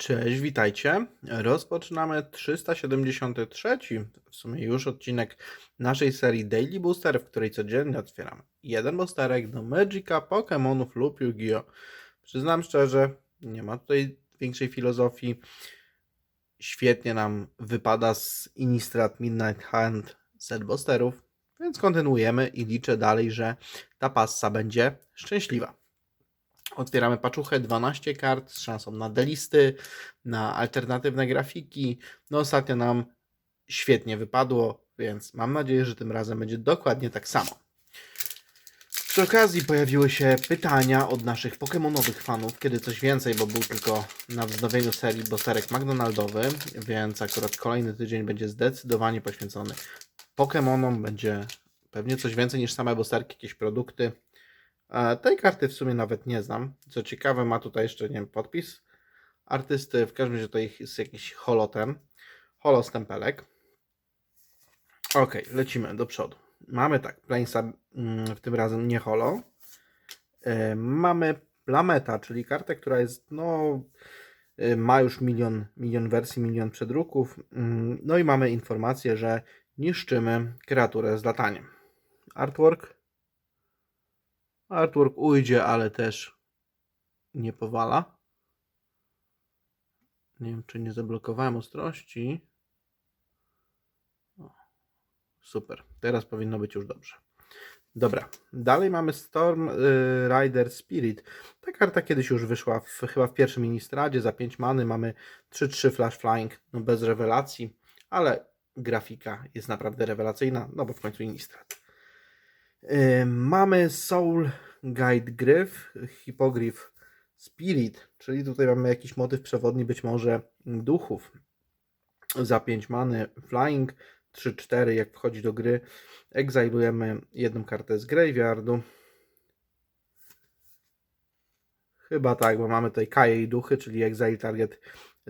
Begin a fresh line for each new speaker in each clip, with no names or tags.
Cześć, witajcie. Rozpoczynamy 373, w sumie już odcinek naszej serii Daily Booster, w której codziennie otwieramy jeden boosterek do Magica, Pokémonów lub Yu-Gi-Oh! Przyznam szczerze, nie ma tutaj większej filozofii. Świetnie nam wypada z Innistrad Midnight Hunt set boosterów, więc kontynuujemy i liczę dalej, że ta passa będzie szczęśliwa. Otwieramy paczuchę, 12 kart z szansą na delisty, na alternatywne grafiki. No ostatnio nam świetnie wypadło, więc mam nadzieję, że tym razem będzie dokładnie tak samo. Przy okazji pojawiły się pytania od naszych pokemonowych fanów, kiedy coś więcej, bo był tylko na wznowieniu serii bosterek McDonaldowy, więc akurat kolejny tydzień będzie zdecydowanie poświęcony Pokemonom, będzie pewnie coś więcej niż same bosterki, jakieś produkty. Tej karty w sumie nawet nie znam. Co ciekawe, ma tutaj jeszcze, nie wiem, podpis artysty. W każdym razie to jest jakiś holotem. Holostempelek. Ok, lecimy do przodu. Mamy tak, Plainsa mm, w tym razem nie holo. E, Mamy Plameta, czyli kartę, która jest, no, e, ma już milion, milion wersji, milion przedruków. Mm, No i mamy informację, że niszczymy kreaturę z lataniem. Artwork Artwork ujdzie, ale też nie powala. Nie wiem, czy nie zablokowałem ostrości. O, super. Teraz powinno być już dobrze. Dobra. Dalej mamy Storm y, Rider Spirit. Ta karta kiedyś już wyszła w, chyba w pierwszym Ministradzie. Za 5 many mamy 3-3 Flash Flying. No bez rewelacji, ale grafika jest naprawdę rewelacyjna, no bo w końcu Innistrad. Mamy Soul Guide Gryf, Hipogryf Spirit, czyli tutaj mamy jakiś motyw przewodni, być może duchów. Za 5 many Flying, 3-4 jak wchodzi do gry. Exilujemy jedną kartę z Graveyardu. Chyba tak, bo mamy tutaj Kaje i duchy, czyli Exile Target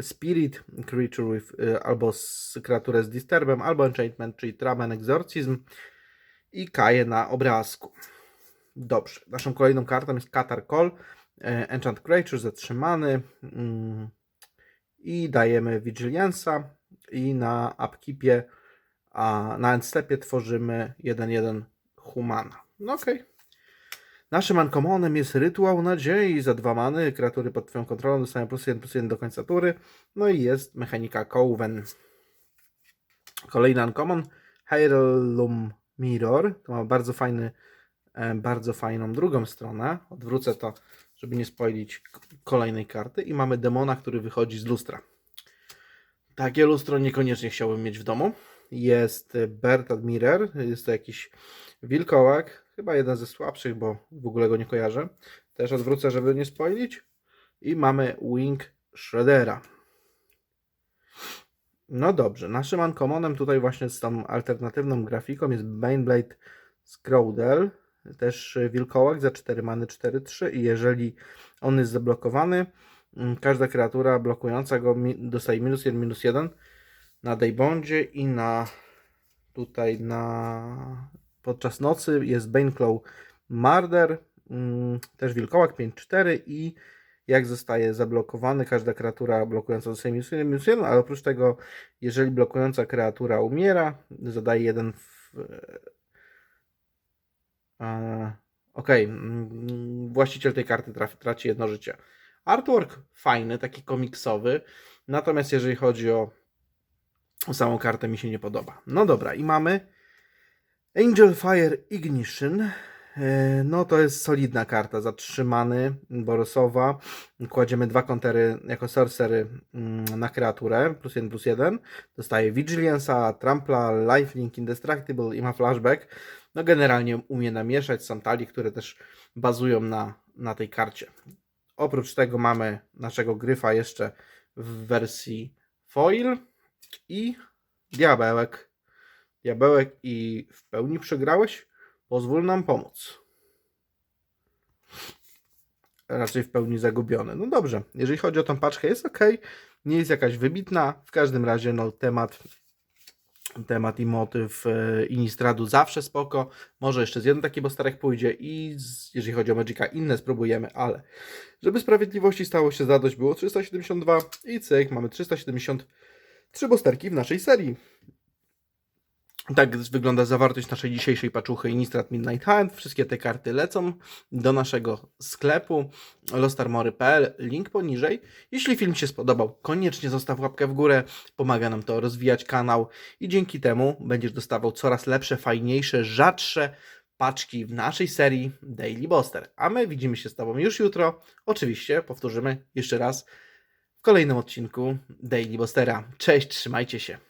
Spirit, Creature with, y, albo z kreaturę z Disturbem, albo Enchantment, czyli Traben Exorcism i Kaję na obrazku. Dobrze. Naszą kolejną kartą jest Qatar Call. e, Enchant Creature zatrzymany. mm, I dajemy Vigiliance'a. I na upkeepie, a na endstepie tworzymy 1-1 Humana. No okej. Naszym uncommonem jest Rytuał Nadziei. Za dwa many kreatury pod Twoją kontrolą dostają plus 1 plus 1 do końca tury. No i jest mechanika Coven. Kolejny uncommon. Heirloom Mirror. To ma bardzo fajny, e, bardzo fajną drugą stronę. Odwrócę to, żeby nie spoilić kolejnej karty. I mamy demona, który wychodzi z lustra. Takie lustro niekoniecznie chciałbym mieć w domu. Jest e, Bert Admirer. Jest to jakiś wilkołak. Chyba jeden ze słabszych, bo w ogóle go nie kojarzę. Też odwrócę, żeby nie spoilić. I mamy Wing Shreddera. No dobrze, naszym uncommonem tutaj właśnie z tą alternatywną grafiką jest Baneblade Scrowdel, też wilkołak za 4 many 4-3 i jeżeli on jest zablokowany, mm, każda kreatura blokująca go dostaje minus 1, minus 1 na Daybondzie i na tutaj na podczas nocy jest Baneclaw Marder, mm, też wilkołak 5-4 i jak zostaje zablokowany, każda kreatura blokująca dostaje minus 1, minus 1, ale oprócz tego, jeżeli blokująca kreatura umiera, zadaje jeden w... e, Okej, mm, właściciel tej karty traci jedno życie. Artwork fajny, taki komiksowy, natomiast jeżeli chodzi o samą kartę mi się nie podoba. No dobra, i mamy Angel Fire Ignition. E, No to jest solidna karta, zatrzymany, borosowa. Kładziemy dwa kontery jako sorcery mm, na kreaturę, plus 1, plus 1. Dostaje Vigiliance'a, Trampla, Lifelink, Indestructible i ma flashback. No generalnie umie namieszać, są talii, które też bazują na, na tej karcie. Oprócz tego mamy naszego gryfa jeszcze w wersji foil i diabełek. Diabełek i w pełni przegrałeś? Pozwól nam pomóc. Raczej w pełni zagubiony. No dobrze, jeżeli chodzi o tą paczkę, jest ok. Nie jest jakaś wybitna. W każdym razie, no, temat temat i motyw e, Inistradu zawsze spoko. Może jeszcze z jeden taki bosterek pójdzie i z, jeżeli chodzi o Magica inne spróbujemy, ale żeby sprawiedliwości stało się zadość było 372 i cyk, mamy 373 bosterki w naszej serii. Tak wygląda zawartość naszej dzisiejszej paczuchy Innistrad Midnight Hunt. Wszystkie te karty lecą do naszego sklepu lostarmory.pl, link poniżej. Jeśli film się spodobał, koniecznie zostaw łapkę w górę, pomaga nam to rozwijać kanał i dzięki temu będziesz dostawał coraz lepsze, fajniejsze, rzadsze paczki w naszej serii Daily Buster. A my widzimy się z Tobą już jutro. Oczywiście powtórzymy jeszcze raz w kolejnym odcinku Daily Bustera. Cześć, trzymajcie się.